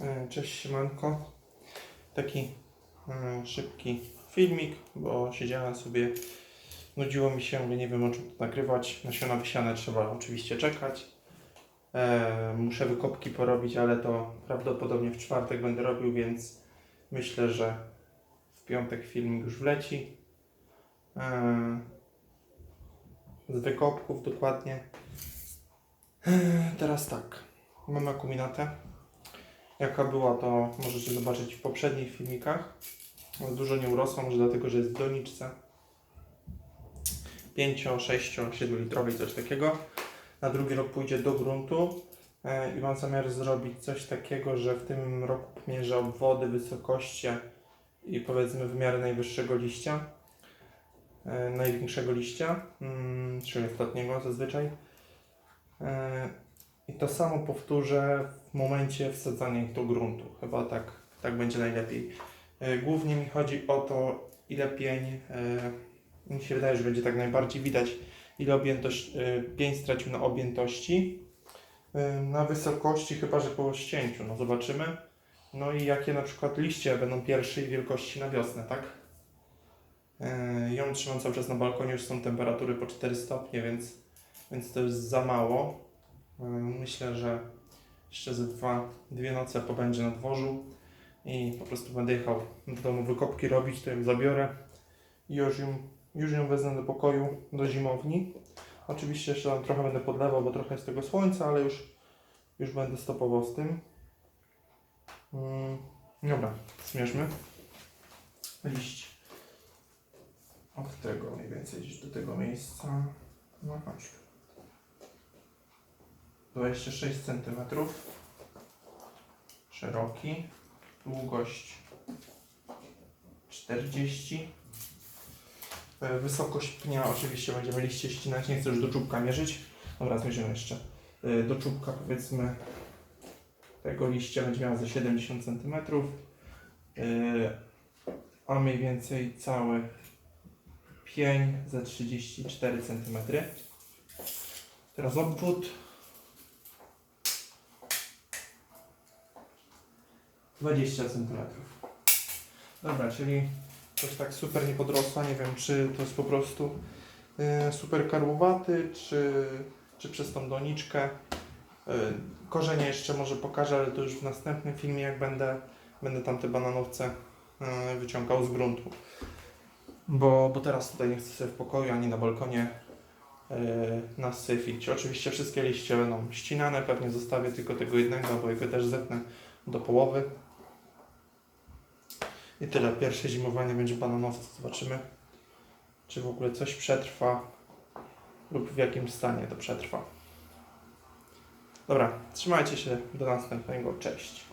E, Cześć siemanko. Taki e, szybki filmik, bo siedziałem sobie, nudziło mi się, nie wiem o czym to nagrywać. Nasiona wysiane trzeba oczywiście czekać. E, muszę wykopki porobić, ale to prawdopodobnie w czwartek będę robił, więc myślę, że w piątek filmik już wleci. Z wykopków dokładnie. Teraz tak. Mam akuminatę. Jaka była, to możecie zobaczyć w poprzednich filmikach. Dużo nie urosła, może dlatego, że jest w doniczce. 5, 6, 7 litrowej, coś takiego. Na drugi rok pójdzie do gruntu e, i mam zamiar zrobić coś takiego, że w tym roku mierzę obwody, wysokości i powiedzmy wymiary najwyższego liścia, e, największego liścia, mm, czyli ostatniego zazwyczaj. I to samo powtórzę w momencie wsadzania ich do gruntu. Chyba tak, tak będzie najlepiej. E, Głównie mi chodzi o to, ile pień, e, mi się wydaje, że będzie tak najbardziej widać, ile objętość, e, pień stracił na objętości. Na wysokości chyba, że po ścięciu, no zobaczymy. No i jakie na przykład liście będą pierwszej wielkości na wiosnę, tak? Ją trzymam cały czas na balkonie, już są temperatury po 4 stopnie, więc, więc to jest za mało. Myślę, że jeszcze ze dwa, dwie noce pobędzie na dworzu i po prostu będę jechał do domu wykopki robić, to ją zabiorę i już ją, już ją wezmę do pokoju, do zimowni. Oczywiście jeszcze tam trochę będę podlewał, bo trochę jest tego słońca, ale już, już będę stopował z tym. Mm, dobra, zmierzmy. Liść. Od tego mniej więcej gdzieś do tego miejsca. No chodź. 26 cm. Szeroki. Długość 40. E, Wysokość pnia oczywiście będziemy liście ścinać. Nie chcę już do czubka mierzyć. Dobra, zmierzymy jeszcze. E, Do czubka powiedzmy tego liścia będzie miał ze 70 cm. A mniej więcej cały pień za 34 cm. Teraz obwód. 20 cm. Dobra, czyli coś tak super nie podrosła. Nie wiem, czy to jest po prostu e, super karłowaty, czy, czy przez tą doniczkę. E, korzenie jeszcze może pokażę, ale to już w następnym filmie, jak będę, będę tam te bananowce e, wyciągał z gruntu. Bo, bo teraz tutaj nie chcę sobie w pokoju ani na balkonie e, nasyfić. Oczywiście wszystkie liście będą ścinane, pewnie zostawię tylko tego jednego, bo jego też zetnę do połowy. I tyle. Pierwsze zimowanie będzie bananowce. Zobaczymy, czy w ogóle coś przetrwa lub w jakim stanie to przetrwa. Dobra, trzymajcie się. Do następnego. Cześć.